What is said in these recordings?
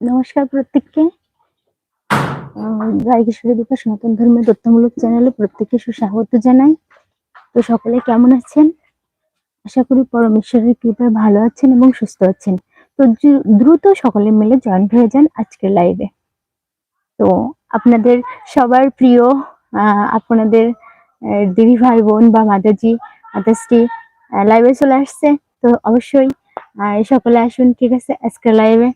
নমস্কার প্রত্যেককে। গাই কিশোরী দীপা সনাতন ধর্মের তথ্যমূলক চ্যানেলে প্রত্যেককে সুস্বাগত জানাই। তো সকলে কেমন আছেন? আশা করি পরমেশ্বরের কৃপায় ভালো আছেন এবং সুস্থ আছেন। তো দ্রু- দ্রুত সকলে মিলে জয়েন্ট হয়ে যান আজকের লাইভে তো আপনাদের সবার প্রিয় আপনাদের দিদি ভাই বোন বা মাতাজি, মাতাশ্রী লাইভে চলে আসছে। তো অবশ্যই সকলে আসুন, ঠিক আছে, আজকের লাইভে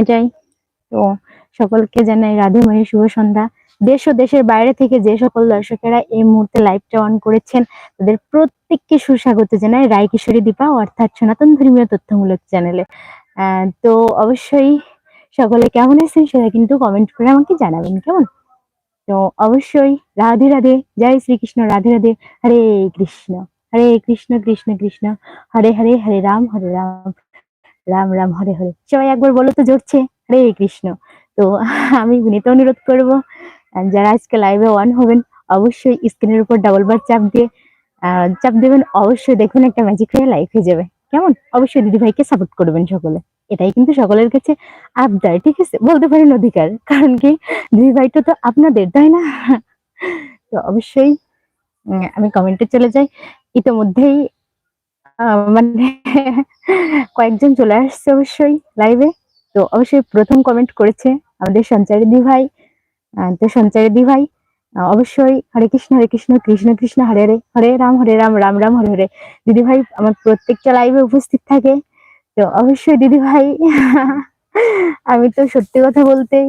এটাই। তো সকলকে জানাই রাধে মায়ের শুভ সন্ধ্যা। দেশ ও দেশের বাইরে থেকে যে সকল দর্শকেরা এই মুহূর্তে লাইভটা অন করেছেন, তাদের প্রত্যেককে সুস্বাগত জানাই রায় কিশোরী দীপা, অর্থাৎ সনাতন ধর্মীয় তথ্যমূলক চ্যানেলে তো অবশ্যই সকলে কেমন আছেন সেটা কিন্তু কমেন্ট করে আমাকে জানাবেন, কেমন? তো অবশ্যই রাধে রাধে, জয় শ্রীকৃষ্ণ, রাধে রাধে, হরে কৃষ্ণ হরে কৃষ্ণ কৃষ্ণ কৃষ্ণ, হরে হরে হরে রাম হরে রাম। রাম রাম, হরে হরে। সবাই একবার বলো তো জড়ছে হরে কৃষ্ণ। তো আমি বিনীত অনুরোধ করব যারা আজকে লাইভে অন হবেন, অবশ্যই স্ক্রিনের উপর ডাবল বার চাপ দিয়ে চাপ দেবেন। অবশ্যই দেখুন একটা ম্যাজিক হয়ে লাইভ হয়ে যাবে। কেমন? অবশ্যই দিদি ভাইকে সাপোর্ট করবেন সকলে। এটাই কিন্তু সকলের কাছে আবদার, ঠিক আছে? বলতে পারেন অধিকার, কারণ কি? দিদি ভাইটা তো আপনাদের, তাই না? তো অবশ্যই আমি কমেন্টে চলে যাই। ইতোমধ্যেই মানে কয়েকজন চলে আসছে অবশ্যই লাইভে তো অবশ্যই প্রথম কমেন্ট করেছে আমাদের সঞ্চারী দি ভাই তো সঞ্চারী দি ভাই অবশ্যই হরে কৃষ্ণ হরে কৃষ্ণ কৃষ্ণ কৃষ্ণ, হরে হরে হরে রাম হরে রাম রাম রাম, হরে হরে। দিদি ভাই, আমার প্রত্যেকটা লাইভে উপস্থিত থাকে। তো অবশ্যই দিদি ভাই, আমি তো সত্যি কথা বলতেই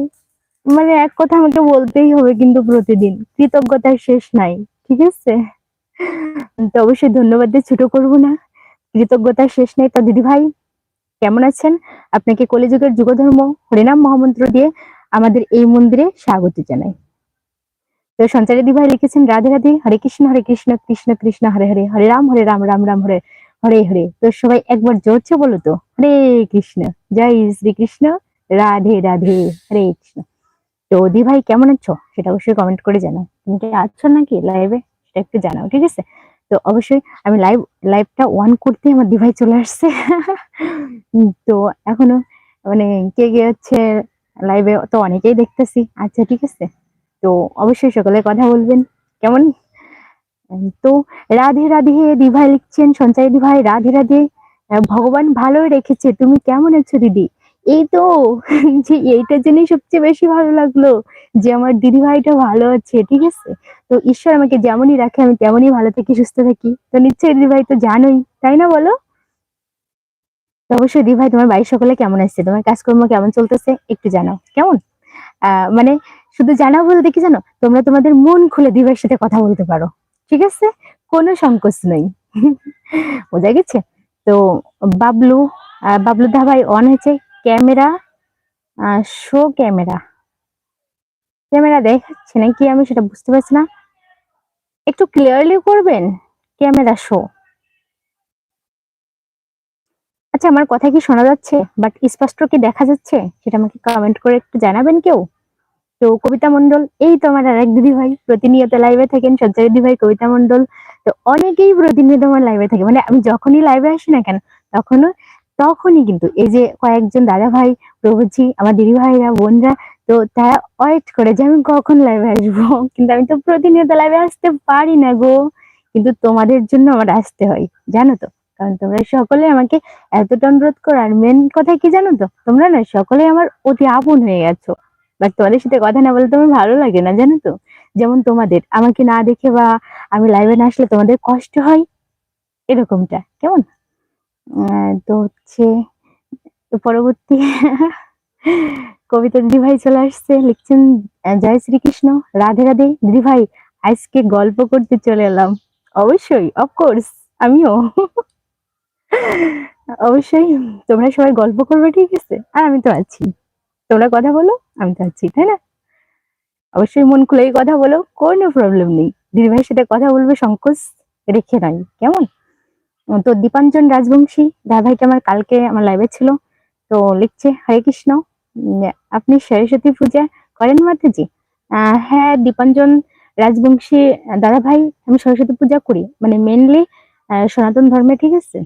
মানে এক কথা আমাকে বলতেই হবে কিন্তু প্রতিদিন। কৃতজ্ঞতার শেষ নাই, ঠিক আছে? তো অবশ্যই ধন্যবাদ দিয়ে ছোট করব না। কৃতজ্ঞতার শেষ নেই। তো দিদি ভাই কেমন আছেন? আপনাকে কলিযুগের যুগধর্ম হরিনাম মহামন্ত্র দিয়ে আমাদের এই মন্দিরে স্বাগত জানাই। তো সঞ্চারী দিদি ভাই লিখেছেন, রাধে রাধে, হরে কৃষ্ণ হরে কৃষ্ণ কৃষ্ণ কৃষ্ণ, হরে হরে হরে রাম হরে রাম রাম রাম, হরে হরে হরে। তো সবাই একবার জোরছে বলো তো, হরে কৃষ্ণ, জয় শ্রীকৃষ্ণ, রাধে রাধে, হরে কৃষ্ণ। তো দি ভাই কেমন আছো? সেটা অবশ্যই কমেন্ট করে জানাও। তুমি কি আছো নাকি লাইভে সেটা একটু জানাও, ঠিক আছে? তো অবশ্যই আমি লাইভ লাইভটা ওয়ান করতে আমার দিভাই চলে আসছে। তো এখনও মানে কে কে হচ্ছে লাইভে তো অনেকেই দেখতেছি। আচ্ছা ঠিক আছে। তো অবশ্যই সকলে কথা বলবেন। কেমন? তো রাধে রাধে দিভাই লিখছেন সঞ্চয় দিভাই, রাধে রাধে। ভগবান ভালোই রেখেছে। তুমি কেমন আছো দিদি? এই তো, যে এইটা জেনে সবচেয়ে বেশি ভালো লাগল যে আমার দিদি ভাইটা ভালো আছে, ঠিক আছে? তো ঈশ্বর আমাকে যেমনই রাখে, আমি তেমনই ভালো থাকি, সুস্থ থাকি। তো নিশ্চয়ই দিদি ভাই তো জানোই, তাই না বলো? অবশ্যই দিদি ভাই তোমার বাড়ির সকলে কেমন আসছে তোমার কাজকর্ম কেমন চলতেছে? একটু জানাও, কেমন? মানে শুধু জানাও বলতে কি জানো? তোমরা তোমাদের মন খুলে দিদিভাইয়ের সাথে কথা বলতে পারো, ঠিক আছে? কোনো সংকোচ নেই। বোঝা গেছে? তো বাবলু বাবলু দা ভাই অন হয়েছে। Camera show camera. ক্যামেরা দেখাচ্ছে নাকি আমি সেটা বুঝতে পারছি না। একটু ক্লিয়ারলি করবেন ক্যামেরা শো আচ্ছা আমার কথা কি শোনা যাচ্ছে? বাট স্পষ্ট কি দেখা যাচ্ছে? সেটা আমাকে কমেন্ট করে একটু জানাবেন কেউ? তো কবিতা মন্ডল এই তো আমার আরেক দিদি ভাই, প্রতিনিয়ত লাইভে থাকেন সজ্জা দিদি ভাই, কবিতা মন্ডল তো অনেকেই প্রতিনিয়ত আমার লাইভে থাকে। মানে আমি যখনই লাইভে আসি না কেন, তখনও তখনই কিন্তু এই যে কয়েকজন দাদা ভাই, প্রভুজি, আমার দিদি ভাইরা, বোনরা, তো তারা ওয়েট করে যে আমি কখন লাইভে আসব। কিন্তু আমি তো প্রতিনিয়ত লাইভে আসতে পারি না গো। কিন্তু তোমাদের জন্য আমার আসতে হয়, জানো তো? কারণ তোমরা সকলে আমাকে এতটা অনুরোধ করো। আর মেন কথা কি জানো তো? তোমরা না সকলে আমার অতি আপন হয়ে গেছো। বাট তোমাদের সাথে কথা না বলতে আমার ভালো লাগে না, জানো তো? যেমন তোমাদের, আমাকে না দেখে বা আমি লাইভে না আসলে তোমাদের কষ্ট হয়? এরকমটা, কেমন? তো হচ্ছে পরবর্তী কবিতা দিদি ভাই চলে আসছে, লিখছেন জয় শ্রীকৃষ্ণ, রাধে রাধে। দিদি ভাই আজকে গল্প করতে চলে এলাম। অবশ্যই অফকোর্স আমিও। অবশ্যই, তোমরা সবাই গল্প করবে, ঠিক আছে? আর আমি তো আছি। তোমরা কথা বলো, আমি তো আছি, তাই না? অবশ্যই মন খুলেই কথা বলো, কোনো প্রবলেম নেই। দিদি ভাইয়ের সাথে কথা বলবে সংকোচ রেখে নাই, কেমন? তো দীপাঞ্জন রাজবংশী ভাইটা আমার কালকে আমার লাইভে ছিল, তো লিখছে, হরে কৃষ্ণ আপনি সরস্বতী পূজা করেন মাতাজি? হ্যাঁ দীপাঞ্জন রাজবংশী দাদা ভাই আমি সরস্বতী পূজা করি। মানে মেনলি সনাতন ধর্মে, ঠিক আছে?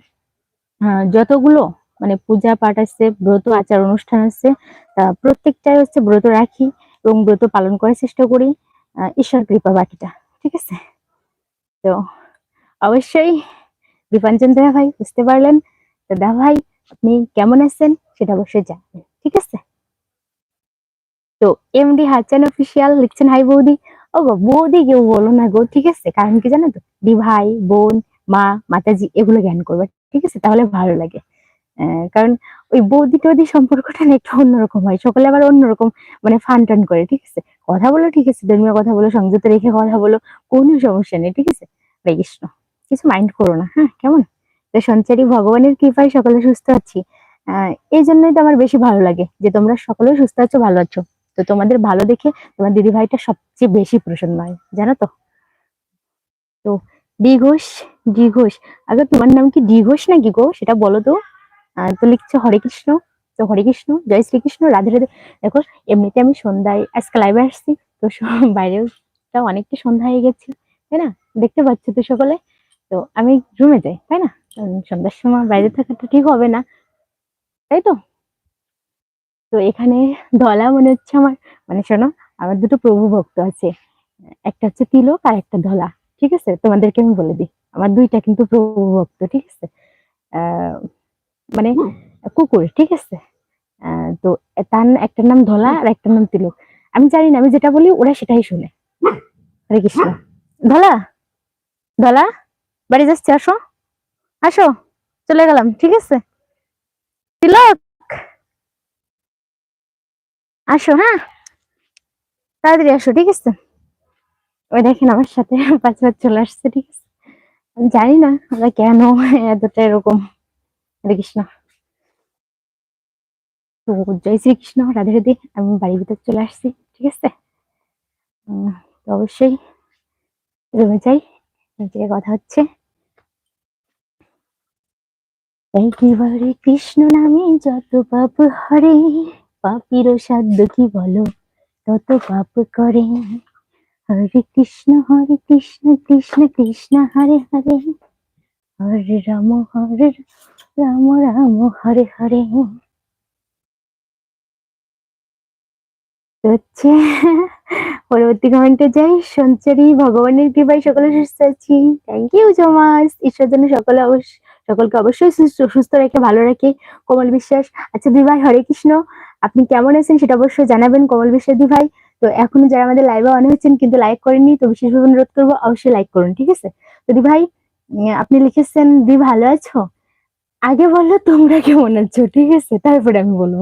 যতগুলো মানে পূজা পাঠ আছে, ব্রত আচার অনুষ্ঠান আছে প্রত্যেকটাই হচ্ছে ব্রত রাখি এবং ব্রত পালন করার চেষ্টা করি ঈশ্বর কৃপা বাকিটা, ঠিক আছে? তো, অবশ্যই দীপাঞ্জন দেহা ভাই, বুঝতে পারলেন? তো ভাই, আপনি কেমন আছেন? সেটা অবশ্যই জানাবেন, ঠিক আছে? তো এমডি হাচান অফিসিয়াল লিখছেন, হাই বৌদি। ও বৌদি কেউ বলো না গো, ঠিক আছে? কারণ কি জানো তো? দি ভাই, বোন, মা, মাতাজি এগুলো জ্ঞান করবে, ঠিক আছে? তাহলে ভালো লাগে। কারণ ওই বৌদি টৌদি সম্পর্কটা না একটু অন্যরকম হয়। সকলে আবার অন্যরকম মানে ফান টান করে, ঠিক আছে? কথা বলো, ঠিক আছে? ধর্মীয় কথা বলো, সংযত রেখে কথা বলো, কোনো সমস্যা নেই, ঠিক আছে? হরে কৃষ্ণ। কিছু মাইন্ড করো না হ্যাঁ? কেমন? তো সঞ্চারী, ভগবানের কৃপায় সকলে সুস্থ আছি। এই জন্যই তো আমার বেশি ভালো লাগে যে তোমরা সকলে সুস্থ আছো, ভালো আছো। তো তোমাদের ভালো দেখে তোমার দিদি ভাইটা সবচেয়ে বেশি প্রসন্ন হয় জানো তো? তো ডি ঘোষ ডি ঘোষ আগে তোমার নাম কি ডি ঘোষ নাকি গো সেটা বলো তো। তো লিখছো হরে কৃষ্ণ, তো হরে কৃষ্ণ, জয় শ্রীকৃষ্ণ, রাধে রাধে। দেখো, এমনিতে আমি সন্ধ্যায় আজকে লাইভে আসছি, তো বাইরেও অনেকটা সন্ধ্যা হয়ে গেছি, তাই না? দেখতে পাচ্ছ তো সকলে? তো আমি রুমে যাই তাই না? সন্ধ্যার সময় বাইরে থাকাটা ঠিক হবে না তাই তো? তো এখানে ধলা মনে হচ্ছে আমার। মানে শোনো আমার দুটো প্রভু ভক্ত আছে একটা হচ্ছে তিলক আর একটা ধলা ঠিক আছে? তোমাদেরকে আমি বলে দিই আমার দুইটা কিন্তু প্রভু ভক্ত ঠিক আছে? আহ মানে কুকুর ঠিক আছে? তো তার একটার নাম ধলা আর একটার নাম তিলক। আমি জানি না আমি যেটা বলি ওরা সেটাই শুনে। হরে কৃষ্ণ। ধলা? ধলা? বাড়ি যাচ্ছে, আসো। আসো, চলে গেলাম, ঠিক আছে? আসো হ্যাঁ? তাড়াতাড়ি আসো, ঠিক আছে? ওই দেখেন আমার সাথে পাঁচ বার চলে আসছে, ঠিক আছে? আমি জানি না ওরা কেন এতটা এরকম? কৃষ্ণ। তো জয় শ্রীকৃষ্ণ, রাধে রাধে, আমি বাড়ির ভিতর চলে আসছি, ঠিক আছে? তো অবশ্যই রুমে যাই কথা হচ্ছে। একেবারে কৃষ্ণ নামে যত পাপ হরে, পাপিরও সাধ্য কি বলো? তত পাপ করে। হরে কৃষ্ণ হরে কৃষ্ণ কৃষ্ণ কৃষ্ণ, হরে হরে। হরে রাম হরে রাম রাম, হরে হরে। হচ্ছে, পরবর্তী কমেন্টে যাই। সঞ্চারী ভগবানের কৃপায় সকলে সুস্থ আছি। থ্যাংক ইউ সো মাচ ঈশ্বর জন্য সকলে অবশ্য সকলকে অবশ্যই সুস্থ রেখে, ভালো রাখে কমল বিশ্বাস। আচ্ছা দি ভাই হরে কৃষ্ণ। আপনি কেমন আছেন সেটা অবশ্যই জানাবেন কমল বিশ্বাস দি ভাই তো এখনও যারা আমাদের লাইভে অন হচ্ছেন কিন্তু লাইক করেননি, তো বিশেষভাবে অনুরোধ করব অবশ্যই লাইক করুন, ঠিক আছে? তো দি ভাই আপনি লিখেছেন দি ভালো আছো? আগে বলল তোমরা কেমন আছো, ঠিক আছে? তারপরে আমি বলব।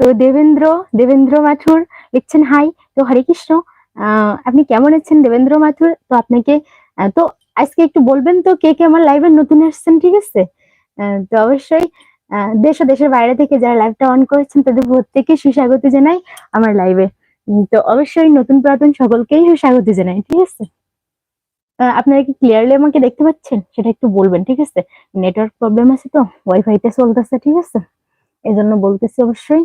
তো দেবেন্দ্র দেবেন্দ্র মাথুর লিখছেন হাই তো হরে কৃষ্ণ। আপনি কেমন আছেন, দেবেন্দ্র মাথুর? তো আপনাকে তো আজকে একটু বলবেন তো কে কে আমার লাইভে নতুন আসছেন, ঠিক আছে? তো অবশ্যই দেশ ও দেশের বাইরে থেকে যারা লাইভটা অন করেছেন, তাদের প্রত্যেকে সুস্বাগত জানাই আমার লাইভে তো অবশ্যই নতুন পুরাতন সকলকেই সুস্বাগত জানাই, ঠিক আছে? আপনারা কি ক্লিয়ারলি আমাকে দেখতে পাচ্ছেন? সেটা একটু বলবেন, ঠিক আছে? নেটওয়ার্ক প্রবলেম আছে তো ওয়াইফাইতে চলতেছে, ঠিক আছে? এই জন্য বলতেছি অবশ্যই,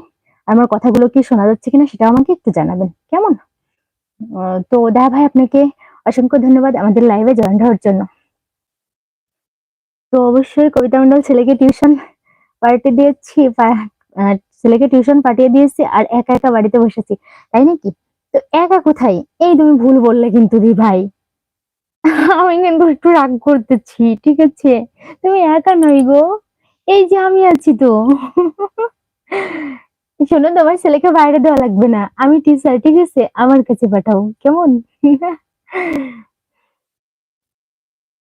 আমার কথাগুলো কি শোনা যাচ্ছে কিনা সেটা আমাকে একটু জানাবেন, কেমন? তো দা ভাই, আপনাকে অসংখ্য ধন্যবাদ আমাদের লাইভে জয়েন হওয়ার জন্য। তো অবশ্যই কবিতা মন্ডল ছেলেকে টিউশন পাঠিয়ে দিয়েছি ছেলেকে টিউশন পাঠিয়ে দিয়েছি আর একা একা বাড়িতে বসেছি, তাই নাকি? তো একা কোথায়? এই তুমি ভুল বললে কিন্তু দি ভাই। আমি কিন্তু একটু রাগ করতেছি, ঠিক আছে? তুমি একা নই গো। এই যে আমি আছি তো। শোনো, তোমার ছেলেকে বাইরে দেওয়া লাগবে না। আমি টিচার ঠিক আছে? আমার কাছে পাঠাও। কেমন?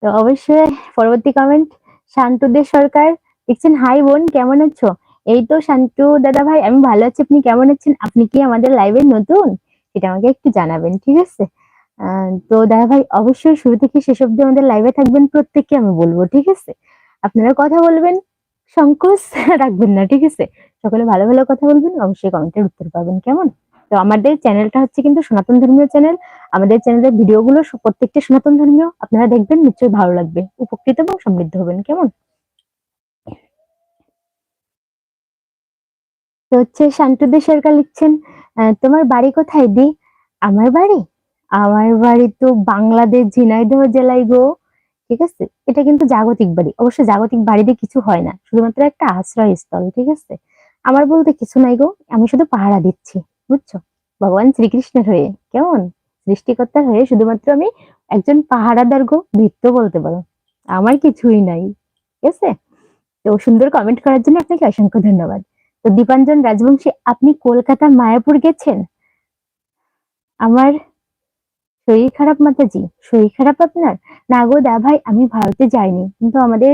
তো অবশ্যই পরবর্তী কমেন্ট শান্তুদের সরকার। লিখছেন হাই বোন, কেমন আছো? এই তো শান্তু দাদা ভাই, আমি ভালো আছি, আপনি কেমন আছেন? আপনি কি আমাদের লাইভে নতুন? সেটা আমাকে একটু জানাবেন, ঠিক আছে? তো দাদা ভাই, অবশ্যই শুরু থেকে শেষ অব্দি আমাদের লাইভে থাকবেন, প্রত্যেককে আমি বলব, ঠিক আছে? আপনারা কথা বলবেন, সংকোচ রাখবেন না, ঠিক আছে? সকলে ভালো ভালো কথা বলবেন, অবশ্যই কমেন্টের উত্তর পাবেন, কেমন? তো আমাদের চ্যানেলটা হচ্ছে কিন্তু সনাতন ধর্মীয় চ্যানেল। আমাদের চ্যানেলের ভিডিওগুলো প্রত্যেকটা সনাতন ধর্মীয়। আপনারা দেখবেন, নিশ্চয়ই ভালো লাগবে। উপকৃত এবং সমৃদ্ধ হবেন। কেমন? তো হচ্ছে শান্তুদের সরকার লিখছেন তোমার বাড়ি কোথায় দি? আমার বাড়ি? আমার বাড়ি তো বাংলাদেশ ঝিনাইদহ জেলায় গো। ঠিক আছে? এটা কিন্তু জাগতিক বাড়ি। অবশ্য জাগতিক বাড়িতে কিছু হয় না। শুধুমাত্র একটা আশ্রয়স্থল, ঠিক আছে? আমার বলতে কিছু নাই গো। আমি শুধু পাহারা দিচ্ছি। বুঝছ? ভগবান শ্রীকৃষ্ণের হয়ে। কেমন? সৃষ্টিকর্তার হয়ে শুধুমাত্র আমি একজন পাহারাদার গো ভৃত্য বলতে পারো। আমার কিছুই নাই। ঠিক আছে? তো সুন্দর কমেন্ট করার জন্য আপনাকে অসংখ্য ধন্যবাদ। তো দীপাঞ্জন রাজবংশী, আপনি কলকাতা মায়াপুর গেছেন? আমার শরীর খারাপ, মাতাজি। শরীর খারাপ আপনার? না গো দা ভাই, আমি ভারতে যাইনি। কিন্তু আমাদের